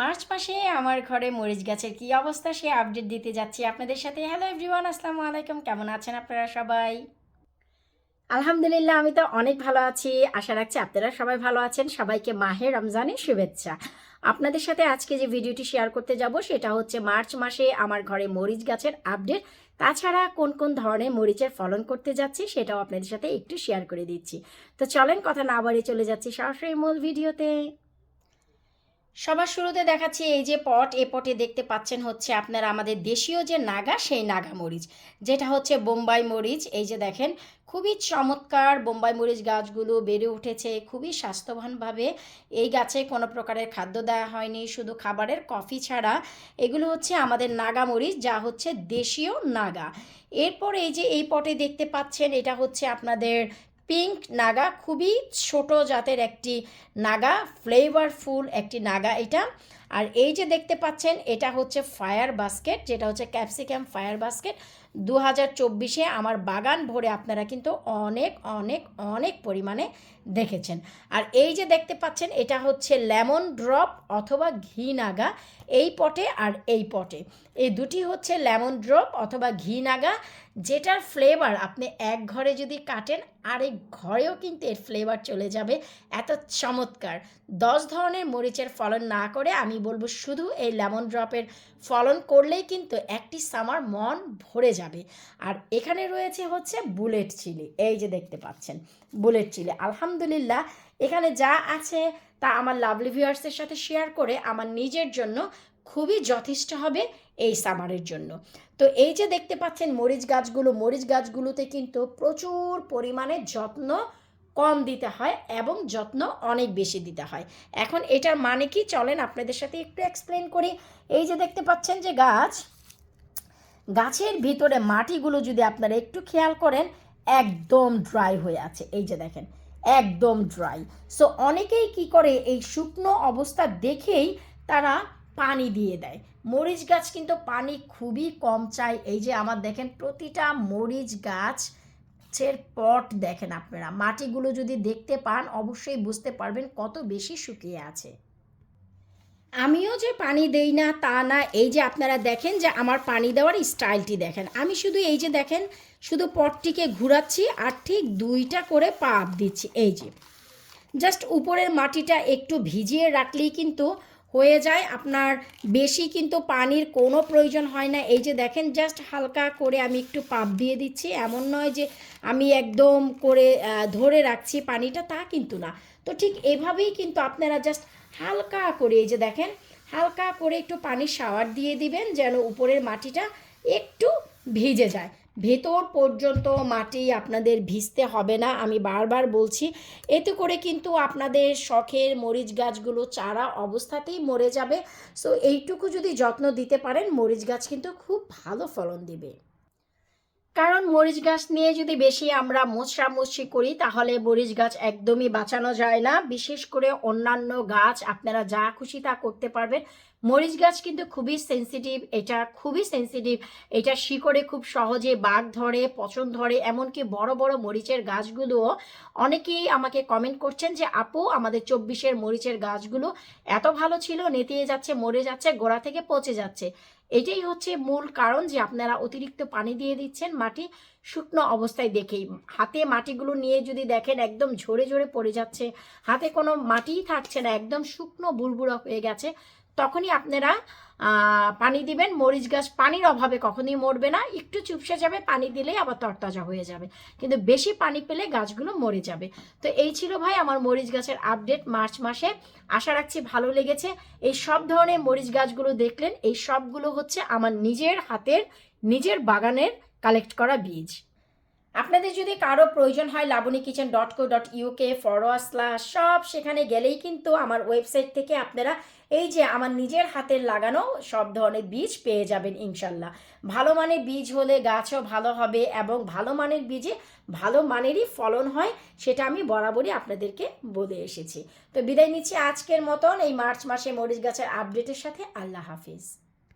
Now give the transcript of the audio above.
March মাসে আমার ঘরে মরিচ গাছের কি অবস্থা সে আপডেট দিতে যাচ্ছি আপনাদের সাথে। হ্যালো এভরিওয়ান আসসালামু আলাইকুম। কেমন আছেন আপনারা সবাই? আলহামদুলিল্লাহ, আমি তো অনেক ভালো আছি। আশা রাখছি আপনারা সবাই ভালো আছেন। সবাইকে মাহে রমজানের শুভেচ্ছা। আপনাদের সাথে আজকে যে ভিডিওটি শেয়ার করতে যাব, সেটা হচ্ছে মার্চ মাসে আমার ঘরে মরিচ গাছের আপডেট তাছাড়া কোন কোন ধরনের মরিচের ফলন করতে যাচ্ছি, সেটাও আপনাদের সাথে একটু শেয়ার করে দিচ্ছি। তো চলেন, কথা না বাড়িয়ে চলে যাচ্ছি সরাসরি মূল ভিডিওতে। সবার শুরুতে দেখাচ্ছি এই যে পট, এ পটে দেখতে পাচ্ছেন হচ্ছে আপনারা আমাদের দেশীয় যে নাগা, সেই নাগা মরিচ। যেটা হচ্ছে বোম্বাই মরিচ। এই যে দেখেন, খুবই চমৎকার বোম্বাই মরিচ গাছগুলো বেড়ে উঠেছে, খুবই স্বাস্থ্যবানভাবে। এই গাছে কোনো প্রকারের খাদ্য দেওয়া হয়নি, শুধু খাবারের কফি ছাড়া। এগুলো হচ্ছে আমাদের নাগা মরিচ, যা হচ্ছে দেশীয় নাগা। এরপর এই যে এই পটে দেখতে পাচ্ছেন, এটা হচ্ছে আপনাদের পিঙ্ক নাগা খুবই ছোট জাতের একটি নাগা ফ্লেভারফুল একটি নাগা। এটা আর এই যে দেখতে পাচ্ছেন, এটা হচ্ছে ফায়ার বাস্কেট, যেটা হচ্ছে ক্যাপসিকাম ফায়ার বাস্কেট। দু হাজার চব্বিশে আমার বাগান ভরে আপনারা কিন্তু অনেক অনেক অনেক পরিমাণে দেখেছেন। আর এই যে দেখতে পাচ্ছেন, এটা হচ্ছে লেমন ড্রপ অথবা ঘি নাগা, এই পটে আর এই পটে। এই দুটি হচ্ছে লেমন ড্রপ অথবা ঘি নাগা, যেটার ফ্লেভার আপনি এক ঘরে যদি কাটেন, আরেক ঘরেও কিন্তু এর ফ্লেভার চলে যাবে। এত চমৎকার। দশ ধরনের মরিচের ফলন না করে আমি বলব শুধু এই লেমন ড্রপের ফলন করলেই কিন্তু একটি সামার মন ভরে যাবে। আর এখানে রয়েছে হচ্ছে বুলেট চিলি এই যে দেখতে পাচ্ছেন বুলেট চিলি আলহামদুলিল্লাহ, এখানে যা আছে তা আমার লাভলি ভিউয়ার্সের সাথে শেয়ার করে আমার নিজের জন্য খুবই যথেষ্ট হবে এই সামারের জন্য। তো এই যে দেখতে পাচ্ছেন মরিচ গাছগুলো, মরিচ গাছগুলোতে কিন্তু প্রচুর পরিমাণে যত্ন কম দিতে হয় এবং যত্ন অনেক বেশি দিতে হয়। এখন এটার মানে কি? চলেন আপনাদের সাথে একটু এক্সপ্লেন করি। এই যে দেখতে পাচ্ছেন যে গাছ, গাছের ভিতরে মাটিগুলো যদি আপনারা একটু খেয়াল করেন, একদম ড্রাই হয়ে আছে। এই যে দেখেন, একদম ড্রাই সো অনেকেই কি করে? এই শুকনো অবস্থা দেখেই তারা পানি দিয়ে দেয়। মরিচ গাছ কিন্তু পানি খুবই কম চায়। এই যে আমার দেখেন, প্রতিটা মরিচ গাছ গাছের পট দেখেন আপনারা। মাটিগুলো যদি দেখতে পান, অবশ্যই বুঝতে পারবেন কত বেশি শুকিয়ে আছে। আমিও যে পানি দেই না, তা না, এই যে আপনারা দেখেন যে আমার পানি দেওয়ার স্টাইলটি দেখেন। আমি শুধু এই যে দেখেন, শুধু পটটিকে ঘুরাচ্ছি আর ঠিক দুইটা করে পাপ দিচ্ছি। এই যে, জাস্ট উপরের মাটিটা একটু ভিজিয়ে রাখলেই কিন্তু হয়ে যায়। আপনার বেশি কিন্তু পানির কোনো প্রয়োজন হয় না। এই যে দেখেন জাস্ট হালকা করে আমি একটু পাপ দিয়ে দিচ্ছি। এমন নয় যে আমি একদম করে ধরে রাখছি পানিটা, তা কিন্তু না। তো ঠিক এভাবেই কিন্তু আপনারা জাস্ট হালকা করে, এই যে দেখেন, হালকা করে একটু পানির শাওয়ার দিয়ে দিবেন যেন উপরের মাটিটা একটু ভিজে যায়। ভেতর পর্যন্ত মাটি আপনাদের ভিজতে হবে না, আমি বারবার বলছি। এতে করে কিন্তু আপনাদের শখের মরিচ গাছগুলো চারা অবস্থাতেই মরে যাবে। সো এইটুকু যদি যত্ন দিতে পারেন, মরিচ গাছ কিন্তু খুব ভালো ফলন দিবে। কারণ মরিচ গাছ নিয়ে যদি বেশি আমরা মোছরামুছি করি, তাহলে মরিচ গাছ একদমই বাঁচানো যায় না। বিশেষ করে অন্যান্য গাছ, আপনারা যা খুশি তা করতে পারবেন। মরিচ গাছ কিন্তু খুবই সেন্সিটিভ এটা খুবই সেন্সিটিভ এটা শিকড়ে খুব সহজে বাঘ ধরে, পচন ধরে, এমনকি বড় বড় মরিচের গাছগুলোও। অনেকেই আমাকে কমেন্ট করছেন যে, আপু, আমাদের চব্বিশের মরিচের গাছগুলো এত ভালো ছিল, নেতিয়ে যাচ্ছে, মরে যাচ্ছে, গোড়া থেকে পচে যাচ্ছে। এটাই হচ্ছে মূল কারণ যে, আপনারা অতিরিক্ত পানি দিয়ে দিচ্ছেন মাটি শুকনো অবস্থায় দেখেই। হাতে মাটিগুলো নিয়ে যদি দেখেন, একদম ঝরে ঝরে পড়ে যাচ্ছে। হাতে কোনো মাটিই থাকছে না, একদম শুকনো বুড়বুড়ো হয়ে গেছে। তখনই আপনারা পানি দিবেন। মরিচ গাছ পানির অভাবে কখনই মরবে না। একটু চুপসে যাবে, পানি দিলেই আবার তরতাজা হয়ে যাবে। কিন্তু বেশি পানি পেলে গাছগুলো মরে যাবে। তো এই ছিল ভাই আমার মরিচ গাছের আপডেট মার্চ মাসে। আশা রাখছি ভালো লেগেছে। এই সব ধরনের মরিচ গাছগুলো দেখলেন। এই সবগুলো হচ্ছে আমার নিজের হাতের, নিজের বাগানের কালেক্ট করা বীজ। আপনাদের যদি কারও প্রয়োজন হয় Labani kitchen dot co dot UK ফরওয়াসলা সব সেখানে গেলেই কিন্তু আমার ওয়েবসাইট থেকে আপনারা এই যে আমার নিজের হাতের লাগানো সব ধরনের বীজ পেয়ে যাবেন ইনশাল্লাহ। ভালো মানের বীজ হলে গাছও ভালো হবে এবং ভালো মানের বীজে ভালো মানেরই ফলন হয়, সেটা আমি বরাবরই আপনাদেরকে বলে এসেছি। তো বিদায় নিচ্ছি আজকের মতন, এই মার্চ মাসে মরিচ গাছের আপডেটের সাথে। আল্লাহ হাফিজ।